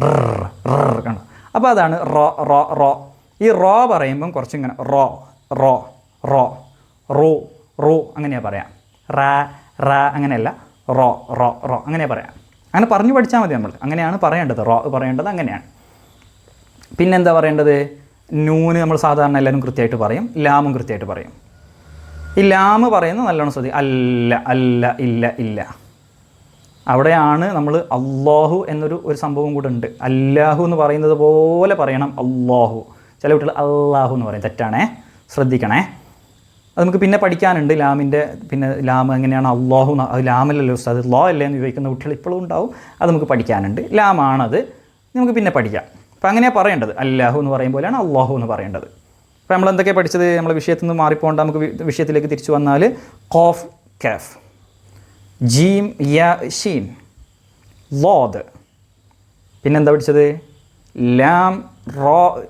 റ റ കണ്ടോ? അപ്പോൾ അതാണ് റോ റോ റോ. ഈ റോ പറയുമ്പം കുറച്ചിങ്ങനെ റോ റോ റോ. റോ റോ അങ്ങനെയാണ് പറയാം. റാ റാ അങ്ങനെയല്ല. റോ റോ റോ അങ്ങനെ പറയാം. അങ്ങനെ പറഞ്ഞു പഠിച്ചാൽ മതി നമ്മൾ അങ്ങനെയാണ് പറയേണ്ടത്. റോ പറയേണ്ടത് അങ്ങനെയാണ്. പിന്നെന്താ പറയേണ്ടത്? നൂന് നമ്മൾ സാധാരണ എല്ലാവരും കൃത്യമായിട്ട് പറയും. ലാമും കൃത്യമായിട്ട് പറയും. ഈ ലാമ് പറയുന്നത് നല്ലോണം ശ്രദ്ധി അല്ല അല്ല ഇല്ല ഇല്ല. അവിടെയാണ് നമ്മൾ അള്ളാഹു എന്നൊരു ഒരു സംഭവം കൂടെ ഉണ്ട്. അല്ലാഹു എന്ന് പറയുന്നത് പോലെ പറയണം അള്ളാഹു ചില കുട്ടികൾ അള്ളാഹു എന്ന് പറയും. തെറ്റാണേ. ശ്രദ്ധിക്കണേ. അത് നമുക്ക് പിന്നെ പഠിക്കാനുണ്ട്. ലാമിന്റെ പിന്നെ ലാം എങ്ങനെയാണ് അള്ളാഹു ലാമല്ലല്ലോ അത് ലോ അല്ലേ എന്ന് ചോദിക്കുന്ന കുട്ടികൾ ഇപ്പോഴും ഉണ്ടാവും. അത് നമുക്ക് പഠിക്കാനുണ്ട്. ലാമാണത്. നമുക്ക് പിന്നെ പഠിക്കാം. അപ്പം അങ്ങനെയാണ് പറയേണ്ടത്. അല്ലാഹു എന്ന് പറയും പോലെയാണ് അള്ളാഹു എന്ന് പറയേണ്ടത്. അപ്പോൾ നമ്മൾ എന്തൊക്കെ പഠിച്ചത്? നമ്മൾ വിഷയത്തിൽ നിന്ന് മാറിപ്പോകേണ്ട നമുക്ക് വിഷയത്തിലേക്ക് തിരിച്ചു വന്നാൽ കോഫ് കാഫ് ജീം യ ഷീൻ ലോദ്. പിന്നെന്താ പഠിച്ചത് ലാം റോ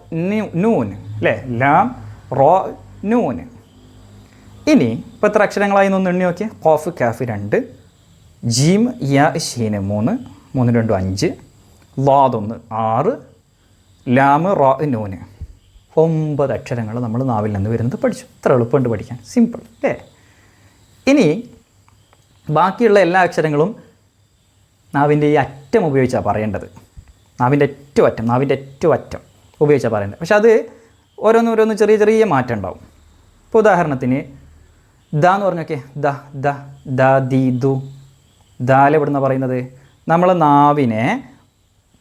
നൂൻ. അല്ലേ? ലാം റോ നൂൻ. ഇനി ഇപ്പോൾ എത്ര അക്ഷരങ്ങളായി ഒന്ന് എണ്ണി നോക്കിയാൽ കോഫ് കാഫ് രണ്ട്. ജീം യ ഷീന് മൂന്ന്. മൂന്ന് രണ്ടും അഞ്ച്. ലാദൊന്ന് ആറ്. ലാമ് റോ നൂന്. ഒമ്പത് അക്ഷരങ്ങൾ നമ്മൾ നാവിൽ നിന്ന് വരുന്നത് പഠിച്ചു. ഇത്ര എളുപ്പമുണ്ട് പഠിക്കാൻ. സിമ്പിൾ. അല്ലേ? ഇനി ബാക്കിയുള്ള എല്ലാ അക്ഷരങ്ങളും നാവിന്റെ ഈ അറ്റം ഉപയോഗിച്ചാണ് പറയേണ്ടത്. നാവിന്റെ ഏറ്റവും അറ്റം നാവിന്റെ ഏറ്റവും അറ്റം ഉപയോഗിച്ചാണ് പറയേണ്ടത്. പക്ഷെ അത് ഓരോന്നോരോന്ന് ചെറിയ ചെറിയ മാറ്റം ഉണ്ടാവും. ഇപ്പോൾ ഉദാഹരണത്തിന് ദ എന്ന് പറഞ്ഞൊക്കെ ദ ദ ദ ദി ദു ദാല എവിടുന്ന പറയുന്നത്? നമ്മളെ നാവിനെ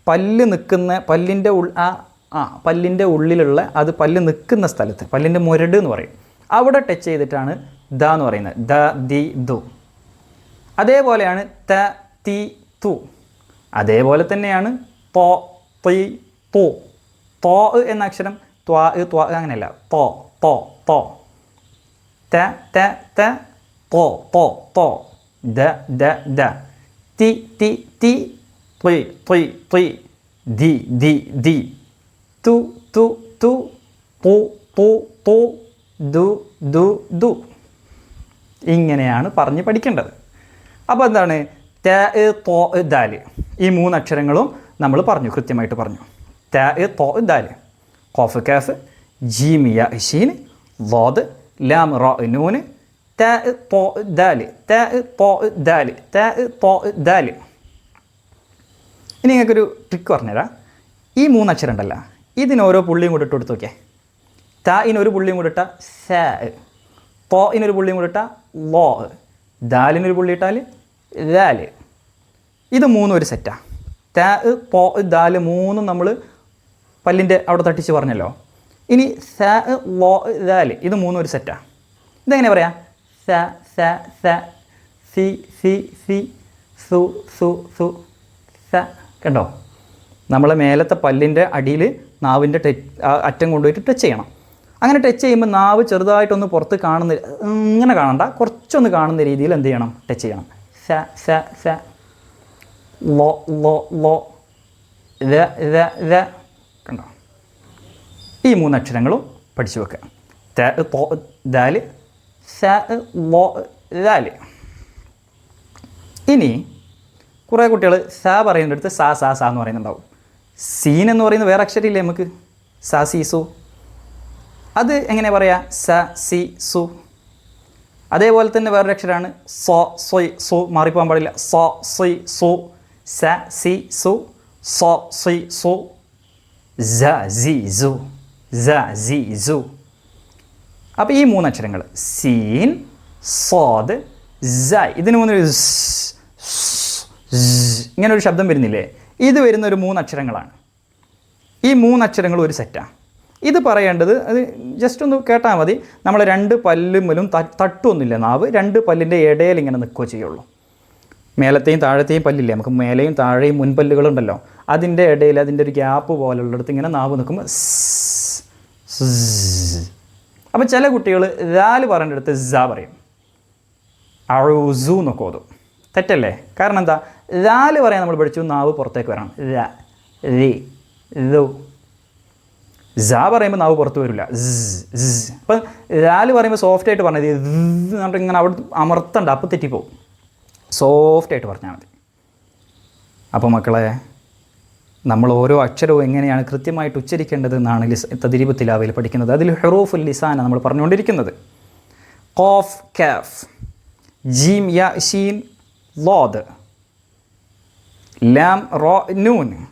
പല്ല് നിൽക്കുന്ന പല്ലിന്റെ ഉൾ ആ ആ പല്ലിന്റെ ഉള്ളിലുള്ള അത് പല്ല് നിൽക്കുന്ന സ്ഥലത്ത് പല്ലിന്റെ മുരട് എന്ന് പറയും. അവിടെ ടച്ച് ചെയ്തിട്ടാണ് ദ എന്ന് പറയുന്നത്. ദ ദി ദു. അതേപോലെയാണ് ത തി തു. അതേപോലെ തന്നെയാണ് തോ തി തോ. തോ എന്ന അക്ഷരം ത്വാ ത്വാ അങ്ങനെയല്ല. തോ തോ തോ. ത ത ത തോ തോ തോ. ദ ദ ദ തി തി തി. ത്വി ത്വി ത്വി ദി ദി ദി തു തു തു. തു തു തു ദു ദു ദു. ഇങ്ങനെയാണ് പറഞ്ഞ് പഠിക്കേണ്ടത്. അപ്പോൾ എന്താണ്? ത തോ ദാൽ. ഈ മൂന്ന് അക്ഷരങ്ങളും നമ്മൾ പറഞ്ഞു കൃത്യമായിട്ട് പറഞ്ഞു. ത തോ ദാൽ. കോഫ് കാഫ് ജീമിയ ഇഷീൻ വാദ് ലാം റോ നൂന് ത തോ ദാൽ. ത തോ ദാൽ. ത തോ ദാൽ. ഇനി നിങ്ങൾക്കൊരു ട്രിക്ക് പറഞ്ഞുതരാം. ഈ മൂന്ന് അക്ഷരം ഉണ്ടല്ല ഇതിന് ഓരോ പുള്ളിയും കൂടെ ഇട്ട് കൊടുത്തു നോക്കിയേ. ത ഇനൊരു പുള്ളിയും കൂടെ ഇട്ട സ തോ ഇനൊരു പുള്ളിയും കൂടെ ഇട്ട ലോ ദാലിനൊരു പുള്ളി ഇട്ടാൽ ദാൽ ഇത് മൂന്നും ഒരു സെറ്റാണ് താ പോ ദാൽ മൂന്നും നമ്മൾ പല്ലിന്റെ അവിടെ തട്ടിച്ച് പറഞ്ഞല്ലോ. ഇനി സ ലോ ദാൽ ഇത് മൂന്നും ഒരു സെറ്റാണ് ഇതെങ്ങനെ പറയാം? സ സ സ സി സി സി സു സു സു സ. കണ്ടോ? നമ്മൾ മേലത്തെ പല്ലിന്റെ അടിയിൽ നാവിന്റെ ടെ അറ്റം കൊണ്ടുപോയിട്ട് ടച്ച് ചെയ്യണം. അങ്ങനെ ടച്ച് ചെയ്യുമ്പോൾ നാവ് ചെറുതായിട്ടൊന്ന് പുറത്ത് കാണുന്ന ഇങ്ങനെ കാണണ്ട. കുറച്ചൊന്ന് കാണുന്ന രീതിയിൽ എന്ത് ചെയ്യണം? ടച്ച് ചെയ്യണം. സ സ സ. ലോ ലോ ലോ. ദ ദ ദ കണ്ടോ? ഈ മൂന്നക്ഷരങ്ങളും പഠിച്ചു വെക്കുക ത തോ ദാൽ സ ലോ ദാൽ ഇനി കുറേ കുട്ടികൾ സ പറയുന്നിടത്ത് സ സ സ എന്ന് പറയുന്നുണ്ടാവും. സീൻ എന്ന് പറയുന്ന വേറെ അക്ഷരമില്ലേ നമുക്ക്? സ സി സു. അത് എങ്ങനെ പറയാ? സ സി സു. അതേപോലെ തന്നെ വേറൊരു അക്ഷരമാണ് സോ സൊയ് സു മാറിപ്പോകാൻ പാടില്ല. സോ സൊയ് സു സ സി സു സോ സൊയ് സു സ സി സു സ സി സു. അപ്പോൾ ഈ മൂന്ന് അക്ഷരങ്ങൾ സീൻ സോദ് സ ഇതിന് മൂന്നൊരു സ്, സ്, സ് ഇങ്ങനെ ഒരു ശബ്ദം വരുന്നില്ലേ? ഇത് വരുന്ന ഒരു മൂന്ന് അക്ഷരങ്ങളാണ്. ഈ മൂന്ന് അക്ഷരങ്ങൾ ഒരു സെറ്റാണ് ഇത് പറയേണ്ടത് അത് ജസ്റ്റ് ഒന്ന് കേട്ടാൽ മതി. നമ്മൾ രണ്ട് പല്ലുമ്മലും തട്ടൊന്നുമില്ല നാവ്. രണ്ട് പല്ലിന്റെ ഇടയിൽ ഇങ്ങനെ നിൽക്കുകയോ ചെയ്യുള്ളൂ. മേലത്തെയും താഴത്തെയും പല്ലില്ലേ? നമുക്ക് മേലെയും താഴെയും മുൻപല്ലുകളുണ്ടല്ലോ. അതിന്റെ ഇടയിൽ അതിന്റെ ഒരു ഗ്യാപ്പ് പോലുള്ളിടത്ത് ഇങ്ങനെ നാവ് നിൽക്കുമ്പോൾ അപ്പോൾ ചില കുട്ടികൾ രാൽ പറയേണ്ടടുത്ത് സ പറയും. അഴുസു എന്നൊക്കെ ഓതും. തെറ്റല്ലേ? കാരണം എന്താ? രാൽ പറയാൻ നമ്മൾ പഠിച്ചു നാവ് പുറത്തേക്ക് വരണം. ര രി ജ പറയുമ്പോൾ നാവ് പുറത്ത് വരില്ല. അപ്പം ദാൽ പറയുമ്പോൾ സോഫ്റ്റ് ആയിട്ട് പറഞ്ഞത് എന്ന് പറഞ്ഞിട്ട് ഇങ്ങനെ അവിടെ അമർത്തണ്ട അപ്പം തെറ്റിപ്പോവും. സോഫ്റ്റ് ആയിട്ട് പറഞ്ഞാൽ മതി. അപ്പോൾ മക്കളെ നമ്മൾ ഓരോ അക്ഷരവും എങ്ങനെയാണ് കൃത്യമായിട്ട് ഉച്ചരിക്കേണ്ടത് എന്നാണ് ലിസ് തദ്രീബ് തിലാവയിൽ പഠിക്കുന്നത്. അതിൽ ഹെറൂഫുൽ ലിസാന നമ്മൾ പറഞ്ഞുകൊണ്ടിരിക്കുന്നത്. കോഫ് കാഫ് ജീം യ ഷീൻ ലോദ് ലാം റോ നൂൻ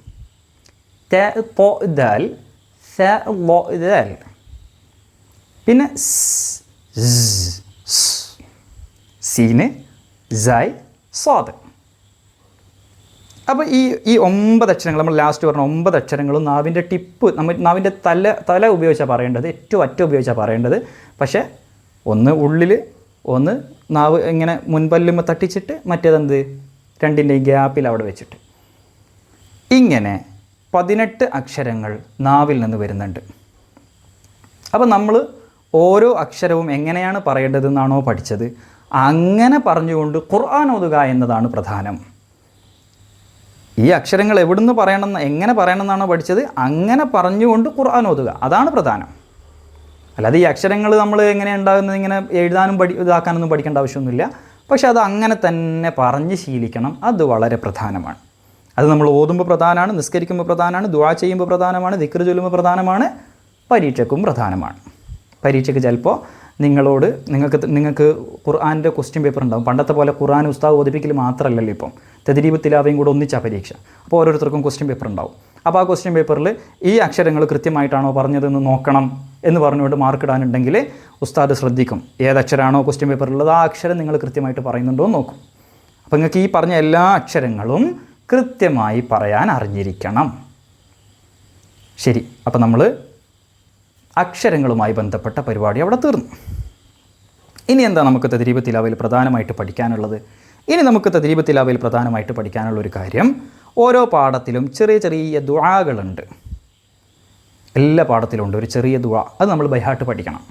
ദാൽ സ ലോ പിന്നെ. സീന് സായ് സ്വാദ് അപ്പോൾ ഈ ഈ ഒമ്പത് അക്ഷരങ്ങൾ നമ്മൾ ലാസ്റ്റ് പറഞ്ഞ ഒമ്പത് അക്ഷരങ്ങളും നാവിന്റെ ടിപ്പ് നമ്മൾ നാവിന്റെ തല തല ഉപയോഗിച്ചാണ് പറയേണ്ടത് ഏറ്റവും അറ്റം ഉപയോഗിച്ചാണ് പറയേണ്ടത്. പക്ഷേ ഒന്ന് ഉള്ളിൽ ഒന്ന് നാവ് ഇങ്ങനെ മുൻപല്ലുമ്പോൾ തട്ടിച്ചിട്ട് മറ്റേതെന്ത്? രണ്ടിന്റെയും ഗ്യാപ്പിൽ അവിടെ വെച്ചിട്ട്. ഇങ്ങനെ. പതിനെട്ട് അക്ഷരങ്ങൾ നാവിൽ നിന്ന് വരുന്നുണ്ട്. അപ്പോൾ നമ്മൾ ഓരോ അക്ഷരവും എങ്ങനെയാണ് പറയേണ്ടതെന്നാണോ പഠിച്ചത്. അങ്ങനെ പറഞ്ഞുകൊണ്ട് ഖുർആൻ ഓതുക എന്നതാണ് പ്രധാനം. ഈ അക്ഷരങ്ങൾ എവിടുന്ന് പറയണമെന്ന് എങ്ങനെ പറയണമെന്നാണോ പഠിച്ചത്. അങ്ങനെ പറഞ്ഞുകൊണ്ട് ഖുർആൻ ഓതുക. അതാണ് പ്രധാനം. അല്ലാതെ ഈ അക്ഷരങ്ങൾ നമ്മൾ എങ്ങനെ ഉണ്ടാകുന്നത് ഇങ്ങനെ എഴുതാനും പഠി ഇതാക്കാനൊന്നും പഠിക്കേണ്ട ആവശ്യമൊന്നുമില്ല. പക്ഷെ അത് അങ്ങനെ തന്നെ പറഞ്ഞ് ശീലിക്കണം. അത് വളരെ പ്രധാനമാണ്. അത് നമ്മൾ ഓതുമ്പോൾ പ്രധാനമാണ് നിസ്കരിക്കുമ്പോൾ പ്രധാനമാണ് ദുവാ ചെയ്യുമ്പോൾ പ്രധാനമാണ് ദിക്ർ ചൊല്ലുമ്പോൾ പ്രധാനമാണ് പരീക്ഷയ്ക്കും പ്രധാനമാണ്. പരീക്ഷയ്ക്ക് ചിലപ്പോൾ നിങ്ങളോട് നിങ്ങൾക്ക് നിങ്ങൾക്ക് ഖുർആാനിന്റെ ക്വസ്റ്റ്യൻ പേപ്പർ ഉണ്ടാകും പണ്ടത്തെ പോലെ ഖുർആൻ ഉസ്താവ് ഓതിപ്പിക്കൽ മാത്രമല്ലല്ലോ ഇപ്പം. തെതിരീപ് തിലാവയും കൂടെ ഒന്നിച്ചാ പരീക്ഷ. അപ്പോൾ ഓരോരുത്തർക്കും ക്വസ്റ്റ്യൻ പേപ്പർ ഉണ്ടാവും. അപ്പോൾ ആ ക്വസ്റ്റ്യൻ പേപ്പറിൽ ഈ അക്ഷരങ്ങൾ കൃത്യമായിട്ടാണോ പറഞ്ഞതെന്ന് നോക്കണം എന്ന് പറഞ്ഞുകൊണ്ട് മാർക്ക് ഇടാനുണ്ടെങ്കിൽ ഉസ്താദ് ശ്രദ്ധിക്കും. ഏതക്ഷരമാണോ ക്വസ്റ്റ്യൻ പേപ്പറിലുള്ളത് ആ അക്ഷരം നിങ്ങൾ കൃത്യമായിട്ട് പറയുന്നുണ്ടോ എന്ന് നോക്കും. അപ്പോൾ നിങ്ങൾക്ക് ഈ പറഞ്ഞ എല്ലാ അക്ഷരങ്ങളും കൃത്യമായി പറയാൻ അറിഞ്ഞിരിക്കണം. ശരി അപ്പോൾ നമ്മൾ അക്ഷരങ്ങളുമായി ബന്ധപ്പെട്ട പരിപാടി അവിടെ തീർന്നു. ഇനി എന്താ നമുക്ക് തദ്രീപത്തിലാവയിൽ പ്രധാനമായിട്ട് പഠിക്കാനുള്ളത്? ഇനി നമുക്ക് തദ്രീപത്തിലാവയിൽ പ്രധാനമായിട്ട് പഠിക്കാനുള്ള ഒരു കാര്യം ഓരോ പാഠത്തിലും ചെറിയ ചെറിയ ദുആകളുണ്ട്. എല്ലാ പാഠത്തിലും ഉണ്ട് ഒരു ചെറിയ ദുആ അത് നമ്മൾ ബൈഹാട്ട് പഠിക്കണം.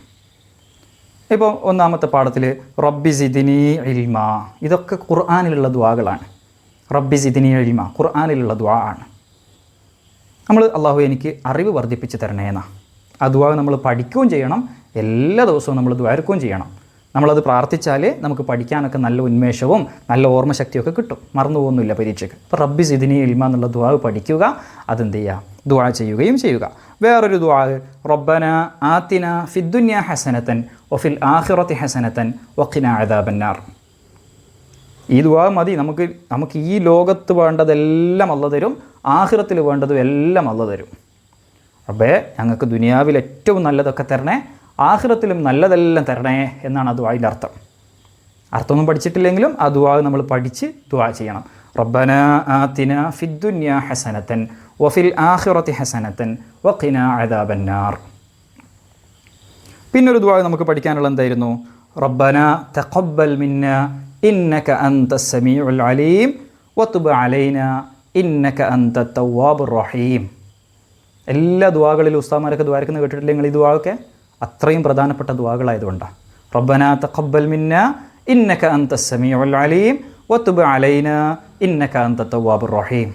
ഇപ്പോൾ ഒന്നാമത്തെ പാഠത്തിൽ റബ്ബി സിദിനി ഇൽമ ഇതൊക്കെ ഖുർആാനിലുള്ള ദുആകളാണ്. റബ്ബി സിദിനി അഴിമ ഖുർആാനിലുള്ള ദുആ ആണ്. നമ്മൾ അള്ളാഹു എനിക്ക് അറിവ് വർദ്ധിപ്പിച്ച് തരണേന്നാ ആ ദുആ നമ്മൾ പഠിക്കുകയും ചെയ്യണം. എല്ലാ ദിവസവും നമ്മൾ ദ്വാരക്കുകയും ചെയ്യണം. നമ്മളത് പ്രാർത്ഥിച്ചാൽ നമുക്ക് പഠിക്കാനൊക്കെ നല്ല ഉന്മേഷവും നല്ല ഓർമ്മശക്തിയൊക്കെ കിട്ടും. മറന്നു പോകുന്നില്ല പരീക്ഷയ്ക്ക്. അപ്പോൾ റബ്ബി സിദിനി ഇൽമ എന്നുള്ള ദ്വാ പഠിക്കുക അതെന്ത് ചെയ്യുക ദുആ ചെയ്യുകയും ചെയ്യുക. വേറൊരു ദുആ റബ്ബന ആത്തിന ഫിദ്ദുന്യ ഹസനത്തൻ ഒഫിൽ ആഹിറത്തി ഹസനത്തൻ വഖിന അദാബന്നാർ. ഈ ദുവാ മതി. നമുക്ക് നമുക്ക് ഈ ലോകത്ത് വേണ്ടതെല്ലാം അല്ല തരും. ആഹ്റത്തിൽ വേണ്ടതും എല്ലാം അല്ല തരും. അപ്പേ ഞങ്ങൾക്ക് ദുനിയാവിൽ ഏറ്റവും നല്ലതൊക്കെ തരണേ ആഹ്റത്തിലും നല്ലതെല്ലാം തരണേ എന്നാണ് ആ ദുവായിന്റെ അർത്ഥം. അർത്ഥമൊന്നും പഠിച്ചിട്ടില്ലെങ്കിലും ആ ദുവാ നമ്മൾ പഠിച്ച് ദുവാ ചെയ്യണം. റബ്ബന ആത്തിന ഫിദ്ദുന്യ ഹസനത്തൻ വഫിൽ ആഹ്റത്തി ഹസനത്തൻ വഖിന അദാബന്നാർ പിന്നൊരു ദുവാ നമുക്ക് പഠിക്കാനുള്ള എന്തായിരുന്നു? റബ്ബന തഖബ്ബൽ മിന്ന ഇന്നക അന്ത സമീഉൽ അലീം വതുബ് അലൈന ഇന്നക അന്ത തവ്വാബുർ റഹീം. എല്ലാ ദുവാകളിലും ഉസ്താമാരൊക്കെ ദ്വാരക്കുന്ന കേട്ടിട്ടില്ലെങ്കിൽ ഈ ദുവായൊക്കെ അത്രയും പ്രധാനപ്പെട്ട ദുവാകളായതുകൊണ്ടാണ് റബ്ബന തഖബ്ബൽ മിന്ന ഇന്നക അന്ത സമീഉൽ അലീം വതുബ് അലൈന ഇന്നക അന്ത തവ്വാബുർ റഹീം.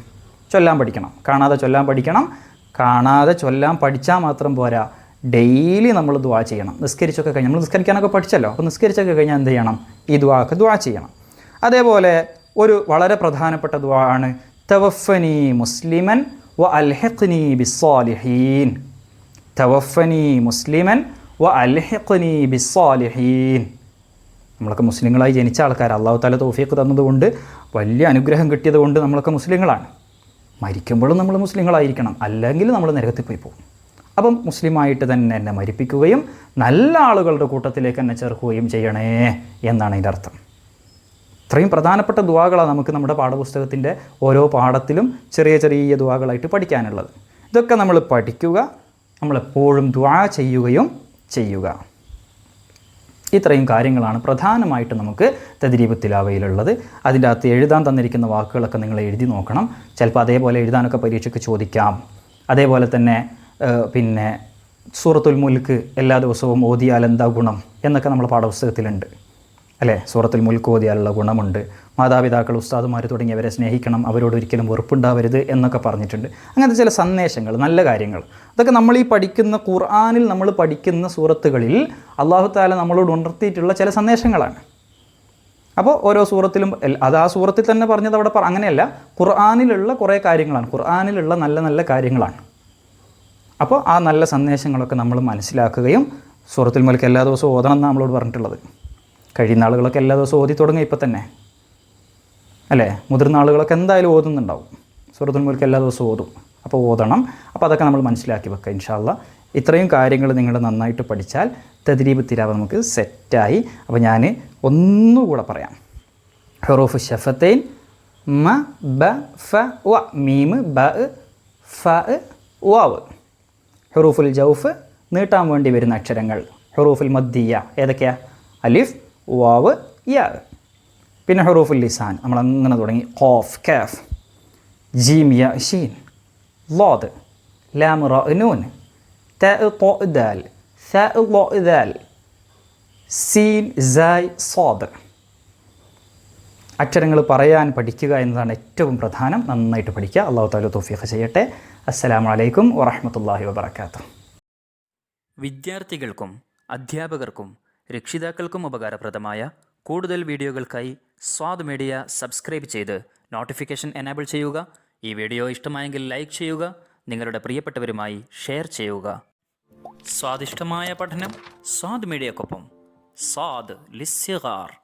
ചൊല്ലാൻ പഠിക്കണം. കാണാതെ ചൊല്ലാൻ പഠിക്കണം. കാണാതെ ചൊല്ലാൻ പഠിച്ചാൽ മാത്രം പോരാ. ഡെയിലി നമ്മൾ ദുവാ ചെയ്യണം. നിസ്കരിച്ചൊക്കെ കഴിഞ്ഞ് നമ്മൾ നിസ്കരിക്കാനൊക്കെ പഠിച്ചല്ലോ. അപ്പോൾ നിസ്കരിച്ചൊക്കെ കഴിഞ്ഞാൽ എന്ത് ചെയ്യണം? ഈ ദുവാക്ക് ദുവാ ചെയ്യണം. അതേപോലെ ഒരു വളരെ പ്രധാനപ്പെട്ട ദുവാ ആണ് തവഫനി മുസ്ലിമൻ വ അൽഹഖ്നി ബിസ്സാലിഹീൻ. തവഫനി മുസ്ലിമൻ വ അൽഹഖ്നി ബിസ്സാലിഹീൻ. നമ്മളൊക്കെ മുസ്ലിങ്ങളായി ജനിച്ച ആൾക്കാർ അള്ളാഹു താല തോഫിയൊക്കെ തന്നതുകൊണ്ട് വലിയ അനുഗ്രഹം കിട്ടിയത് കൊണ്ട് നമ്മളൊക്കെ മുസ്ലിങ്ങളാണ്. മരിക്കുമ്പോഴും നമ്മൾ മുസ്ലിങ്ങളായിരിക്കണം. അല്ലെങ്കിൽ നമ്മൾ നരകത്തിൽ പോയി പോകും. അപ്പം മുസ്ലിമായിട്ട് തന്നെ എന്നെ മരിപ്പിക്കുകയും നല്ല ആളുകളുടെ കൂട്ടത്തിലേക്ക് എന്നെ ചേർക്കുകയും ചെയ്യണേ എന്നാണ് അതിന്റെ അർത്ഥം. ഇത്രയും പ്രധാനപ്പെട്ട ദുവാകളാണ് നമുക്ക് നമ്മുടെ പാഠപുസ്തകത്തിന്റെ ഓരോ പാഠത്തിലും ചെറിയ ചെറിയ ദുവാകളായിട്ട് പഠിക്കാനുള്ളത്. ഇതൊക്കെ നമ്മൾ പഠിക്കുക നമ്മളെപ്പോഴും ദുവാ ചെയ്യുകയും ചെയ്യുക. ഇത്രയും കാര്യങ്ങളാണ് പ്രധാനമായിട്ട് നമുക്ക് തദ്രീപ് തിലാവയിലുള്ളത് അതിന്റെ അകത്ത് എഴുതാൻ തന്നിരിക്കുന്ന വാക്കുകളൊക്കെ നിങ്ങൾ എഴുതി നോക്കണം. ചിലപ്പോൾ അതേപോലെ എഴുതാനൊക്കെ പരീക്ഷയ്ക്ക് ചോദിക്കാം. അതേപോലെ തന്നെ പിന്നെ സൂറത്തുൽ മുൽക്ക് എല്ലാ ദിവസവും ഓതിയാൽ എന്താ ഗുണം എന്നൊക്കെ നമ്മൾ പാഠപുസ്തകത്തിലുണ്ട്. അല്ലേ? സൂറത്തുൽ മുൽക്ക് ഓതിയാലുള്ള ഗുണമുണ്ട്. മാതാപിതാക്കൾ ഉസ്താദുമാർ തുടങ്ങിയവരെ സ്നേഹിക്കണം അവരോട് ഒരിക്കലും വെറുപ്പുണ്ടാവരുത് എന്നൊക്കെ പറഞ്ഞിട്ടുണ്ട്. അങ്ങനത്തെ ചില സന്ദേശങ്ങൾ നല്ല കാര്യങ്ങൾ. അതൊക്കെ നമ്മൾ ഈ പഠിക്കുന്ന ഖുർആാനിൽ നമ്മൾ പഠിക്കുന്ന സൂറത്തുകളിൽ അള്ളാഹു താല നമ്മളോട് ഉണർത്തിയിട്ടുള്ള ചില സന്ദേശങ്ങളാണ്. അപ്പോൾ ഓരോ സൂറത്തിലും അത് ആ സൂറത്തിൽ തന്നെ പറഞ്ഞത് അവിടെ അങ്ങനെയല്ല. ഖുർആാനിലുള്ള കുറേ കാര്യങ്ങളാണ്. ഖുർആാനിലുള്ള നല്ല നല്ല കാര്യങ്ങളാണ്. അപ്പോൾ ആ നല്ല സന്ദേശങ്ങളൊക്കെ നമ്മൾ മനസ്സിലാക്കുകയും സൂറത്തുൽ മലിക്ക് എല്ലാ ദിവസവും ഓതണം എന്നാണ് നമ്മളോട് പറഞ്ഞിട്ടുള്ളത്. കഴിയുന്ന ആളുകളൊക്കെ എല്ലാ ദിവസവും ഓതി തുടങ്ങുക ഇപ്പം തന്നെ. അല്ലേ? മുതിർന്ന ആളുകളൊക്കെ എന്തായാലും ഓതുന്നുണ്ടാവും. സൂറത്തുൽ മുൽക്ക് എല്ലാ ദിവസവും ഓതും. അപ്പോൾ ഓതണം. അപ്പോൾ അതൊക്കെ നമ്മൾ മനസ്സിലാക്കി വെക്കുക ഇൻഷാല്ല ഇത്രയും കാര്യങ്ങൾ നിങ്ങൾ നന്നായിട്ട് പഠിച്ചാൽ തദ്രീബ് തിരാവ് നമുക്ക് സെറ്റായി. അപ്പോൾ ഞാൻ ഒന്നുകൂടെ പറയാം. ഹെറോഫ് ഷഫത്തൈൻ മ ബ ഫ വ മീം ബ ഫ വാവ് ഹുറൂഫുൽ ജൗഫ് നീട്ടാൻ വേണ്ടി വരുന്ന അക്ഷരങ്ങൾ. ഹുറൂഫുൽ മദ്ദിയ ഏതൊക്കെയാ? അലിഫ് വാവ് യ. പിന്നെ ഹുറൂഫുൽ ലിസാൻ നമ്മൾ അങ്ങനെ തുടങ്ങി. ഖോഫ് കാഫ്. ജീം യ ഷീൻ. ലോദ്. ലാം റ നൂൻ. ത ദാൽ. ദാൽ. സീൻ സായ് സോദ്. അക്ഷരങ്ങൾ പറയാൻ പഠിക്കുക എന്നതാണ് ഏറ്റവും പ്രധാനം. നന്നായിട്ട് പഠിക്കുക. അള്ളാഹു താല തോഫിയൊക്കെ ചെയ്യട്ടെ. അസ്സലാമു അലൈക്കും വറഹ്മത്തുള്ളാഹി വബറകാതുഹു. വിദ്യാർത്ഥികൾക്കും അധ്യാപകർക്കും രക്ഷിതാക്കൾക്കും ഉപകാരപ്രദമായ കൂടുതൽ വീഡിയോകൾക്കായി സ്വാദ് മീഡിയ സബ്സ്ക്രൈബ് ചെയ്ത് നോട്ടിഫിക്കേഷൻ എനേബിൾ ചെയ്യുക. ഈ വീഡിയോ ഇഷ്ടമായെങ്കിൽ ലൈക്ക് ചെയ്യുക. നിങ്ങളുടെ പ്രിയപ്പെട്ടവരുമായി ഷെയർ ചെയ്യുക. സ്വാദിഷ്ടമായ പഠനം സ്വാദ് മീഡിയക്കൊപ്പം സ്വാദ് ലിസ്യഗാർ.